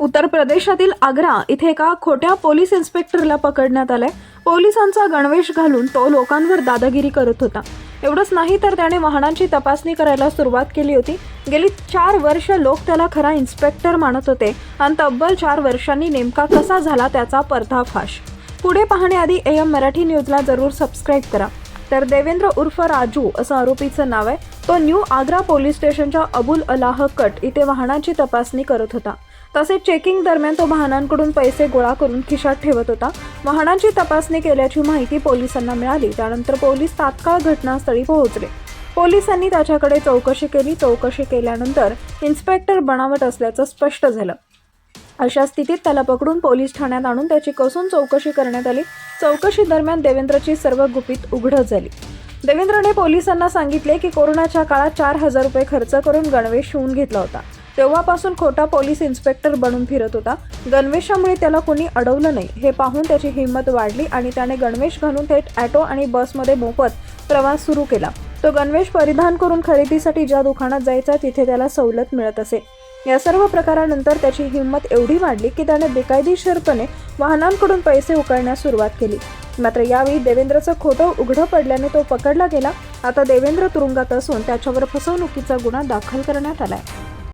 उत्तर प्रदेशातील आग्रा इथे एका खोट्या पोलीस इन्स्पेक्टरला पकडण्यात आलंय. पोलिसांचा गणवेश घालून तो लोकांवर दादागिरी करत होता. एवढंच नाही तर त्याने वाहनांची तपासणी करायला सुरुवात केली होती. गेली चार वर्ष लोक त्याला खरा इन्स्पेक्टर मानत होते. आणि तब्बल चार वर्षांनी नेमका कसा झाला त्याचा पर्दाफाश. पुढे पाहण्याआधी ए एम मराठी न्यूजला जरूर सबस्क्राईब करा. तर देवेंद्र उर्फ राजू असं आरोपीचं नाव आहे. तो न्यू आग्रा पोलीस स्टेशनच्या अबुल अलाह कट इथे वाहनांची तपासणी करत होता. तसेच चेकिंग दरम्यान तो वाहनांकडून पैसे गोळा करून खिशात ठेवत होता. वाहनांची तपासणी केल्याची माहिती पोलिसांना मिळाली. त्यानंतर पोलीस तात्काळ घटनास्थळी पोहोचले. पोलिसांनी त्याच्याकडे चौकशी केली. चौकशी केल्यानंतर इन्स्पेक्टर बनावट असल्याचं स्पष्ट झालं. अशा स्थितीत त्याला पकडून पोलीस ठाण्यात आणून त्याची कसून चौकशी करण्यात आली. चौकशी दरम्यान देवेंद्रची सर्व गुपित उघडत झाली. देवेंद्रने पोलिसांना सांगितले की कोरोनाच्या काळात चार हजार रुपये खर्च करून गणवेश शिवून घेतला होता. तेव्हापासून खोटा पोलीस इन्स्पेक्टर बनून फिरत होता. गणवेशामुळे त्याला कोणी अडवलं नाही. हे पाहून त्याची हिंमत वाढली आणि त्याने गणवेश घालून थेट ॲटो आणि बसमध्ये मोफत प्रवास सुरू केला. तो गणवेश परिधान करून खरेदीसाठी ज्या दुकानात जायचा तिथे त्याला सवलत मिळत असे. या सर्व प्रकारानंतर त्याची हिंमत एवढी वाढली की त्याने बेकायदेशीरपणे वाहनांकडून पैसे उकळण्यास सुरुवात केली. मात्र यावेळी देवेंद्रचं खोटं उघडं पडल्याने तो पकडला गेला. आता देवेंद्र तुरुंगात असून त्याच्यावर फसवणुकीचा गुन्हा दाखल करण्यात आलाय.